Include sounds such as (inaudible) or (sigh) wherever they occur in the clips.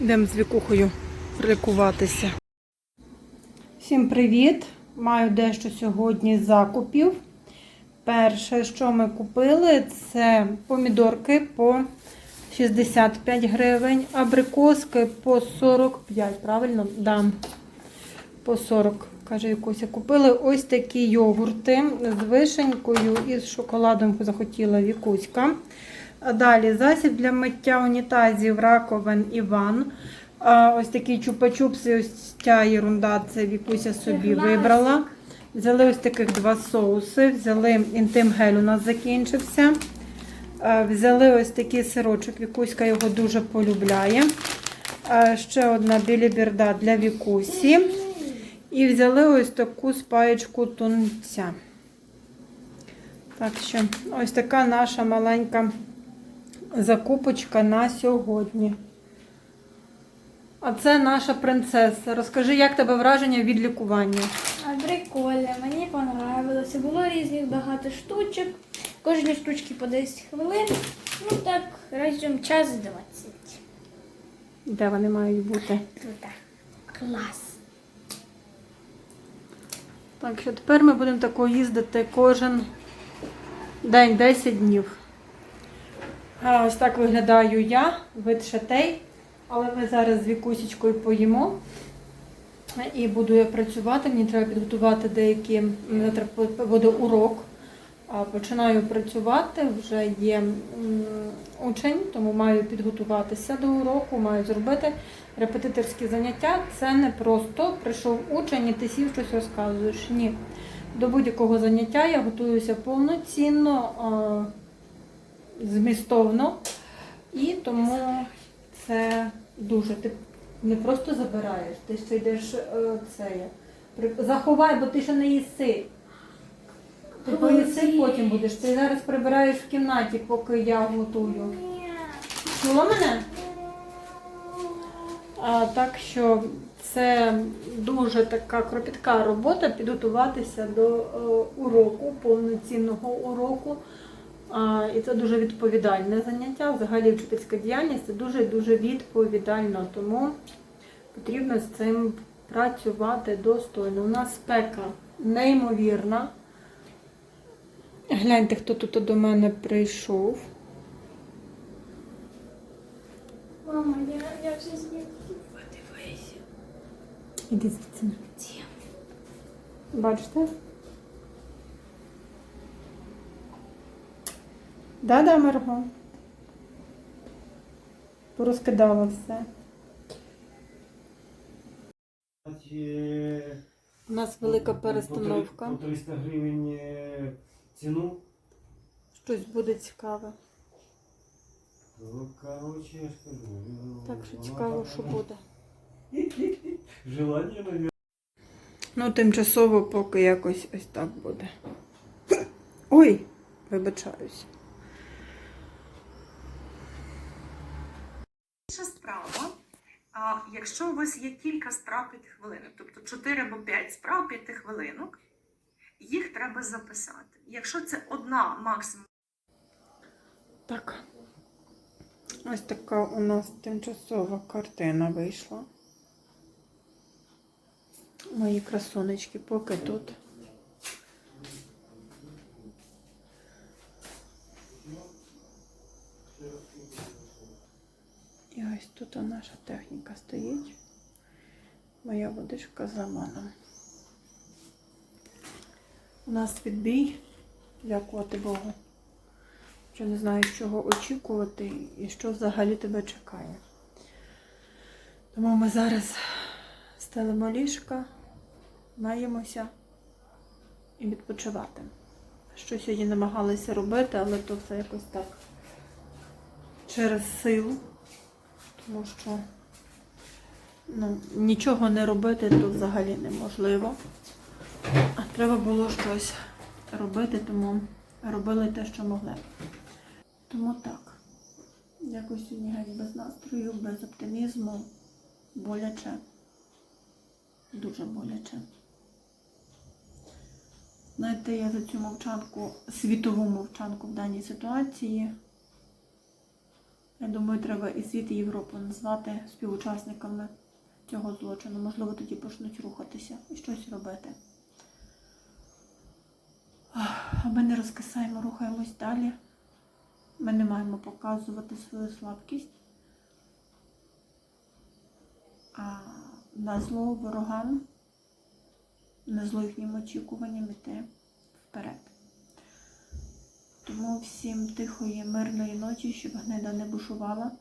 Йдемо з вікухою лікуватися. Всім привіт! Маю дещо сьогодні закупів. Перше, що ми купили, це помідорки по 65 гривень, абрикоски по 45, правильно? Да. По 40, каже Якуся. Купили ось такі йогурти з вишенькою і з шоколадом захотіла Вікуська. Далі засіб для миття унітазів, раковин і ванн. Ось такі чупа-чупси, ось ця ерунда, це Вікуся собі вибрала. Взяли ось таких два соуси, взяли інтим гель у нас закінчився. Взяли ось такий сирочок, Вікуська його дуже полюбляє. Ще одна біліберда для Вікусі. І взяли ось таку спаєчку тунця. Так що, ось така наша маленька закупочка на сьогодні. А це наша принцеса. Розкажи, як тебе враження від лікування? А прикольно, мені понравилося. Було різних багато штучок. Кожні штучки по 10 хвилин. Ну так, разом час 20. Де вони мають бути? Тут так. Клас. Так що тепер ми будемо тако їздити кожен день 10 днів. Ось так виглядаю я, вид шатей. Але ми зараз з Вікусічкою поїмо. І буду я працювати. Мені треба підготувати деякі. Буде урок. Починаю працювати, вже є учень, тому маю підготуватися до уроку, маю зробити репетиторські заняття. Це не просто прийшов учень і ти сів щось розказуєш. Ні. До будь-якого заняття я готуюся повноцінно, змістовно. І тому це дуже. Ти не просто забираєш, ти ще йдеш е, це. Заховай, бо ти ще не їси. Ти поїси потім будеш. Ти зараз прибираєш в кімнаті, поки я готую. Чула мене? А, так що це дуже така кропітка робота підготуватися до е, уроку, повноцінного уроку. І це дуже відповідальне заняття. Взагалі вчительська діяльність це дуже-дуже відповідально, тому потрібно з цим працювати достойно. У нас спека неймовірна. Гляньте, хто тут до мене прийшов. Мама, я, я вже знімаю. Подивися. Іди звідси. Бачите? Да-да, Марго. Порозкидала все. Е, У нас велика перестановка. По 300 гривень е, ціну. Щось буде цікаве. Короче, я ж кажу. ну, Так що цікаво, що буде. (laughs) Желання, наверное. Ну, тимчасово поки якось ось так буде. Ой, вибачаюсь. Інша справа, а, якщо у вас є кілька справ 5 хвилинок, тобто 4 або 5 справ 5 хвилинок, їх треба записати. Якщо це одна максимум Так. Ось така у нас тимчасова картина вийшла. Мої красунечки поки тут. І наша техніка стоїть. Моя водичка з лимоном. У нас відбій, дякувати Богу що не знаєш, чого очікувати і що взагалі тебе чекає. Тому ми зараз стелимо ліжка, маємося і відпочивати. Що сьогодні намагалися робити, але то все якось так через силу, тому що ну, нічого не робити то взагалі неможливо. А треба було щось робити, тому робили те, що могли. Тому так. Якось сьогодні геть без настрою, без оптимізму. Боляче. Дуже боляче. Знаєте, я за цю мовчанку, світову мовчанку в даній ситуації Я думаю, треба і світ, і Європу назвати співучасниками цього злочину. Можливо, тоді почнуть рухатися і щось робити. А ми не розкисаємо, рухаємось далі. Ми не маємо показувати свою слабкість. А на зло ворогам, на зло їхнім очікуванням іти вперед. Всім тихої, мирної ночі, щоб гнида не бушувала.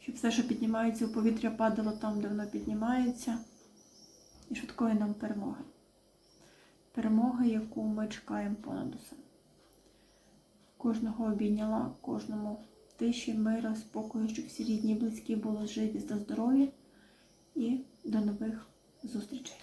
Щоб все, що піднімається у повітря, падало там, де воно піднімається. І швидкої нам перемоги. Перемоги, яку ми чекаємо понад усе. Кожного обійняла, кожному тиші, мира, спокою, щоб всі рідні і близькі були живі та здорові. І до нових зустрічей.